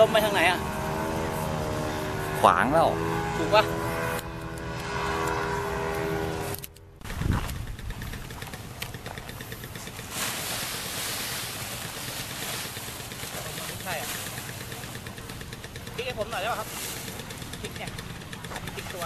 ลมไปทางไหนอะ ขวางแล้วถูกปะใลิกให้ผมหน่อยได้ไหมครับคลิกเนี่ยคลิกตัว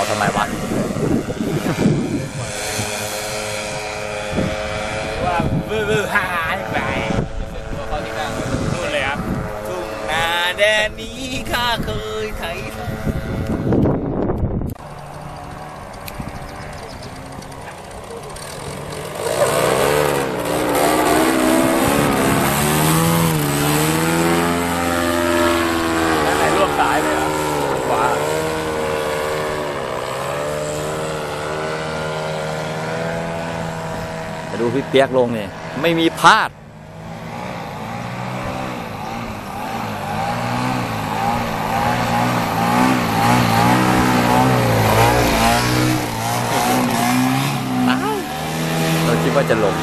าทำไมวะว่าบื้อบื้อหายไปตัวเข้าที่ข้างนู่นเลยครับทุ่งนาแดนนี้ข้าเคยไถ ไหนร่วมสายเลยเหรอขวาจะ ดูพี่เปียกลงนี่ไม่มีพลาด เราคิดว่าจะลง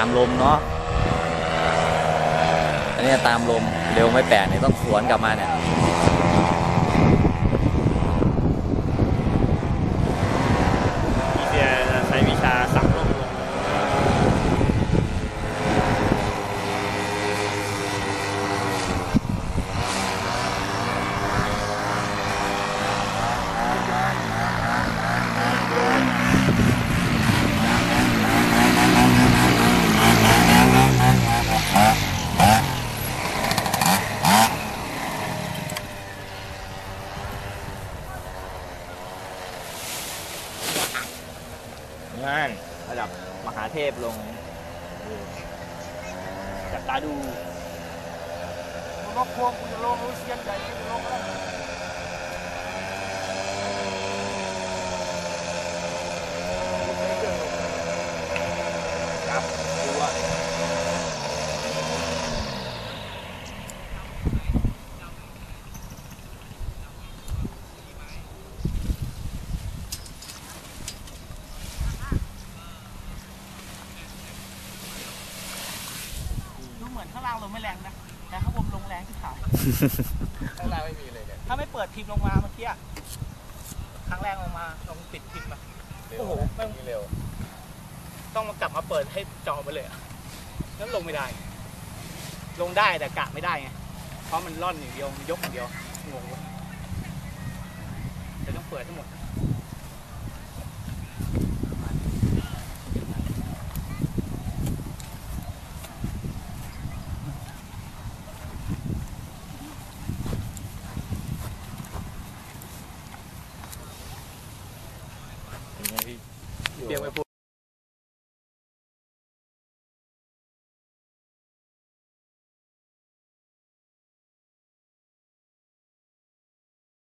ามลมเนาะอันนี้ตามลมเร็วไม่แปลกเนี่ยต้องสวนกลับมาเนี่ย จับตาดูรถพวงกูจะลงรู้เชียนใหญ่กูจะลงก็ได้ ครับดูว่า ดูเหมือนข้างล่างลงไม่แรงนะ แต่ข้างบนลงแรงที่ ขายข้างล่างไม่มีเลยเนี่ยถ้าไม่เปิดพิมพ์ลงมาเมื่อกี้อะครั้งแรกลงมาลงปิดพิมพ์อะเร็วโอ้โหไม่มีเร็วต้องมากลับมาเปิดให้จอไปเลยอะนั้นลงไม่ได้ ลงได้แต่กะไม่ได้ไง เพราะมันร่อนอย่างเดียวมันยกอย่างเดียว งงเลยแต่ต้องเปิดทั้งหมด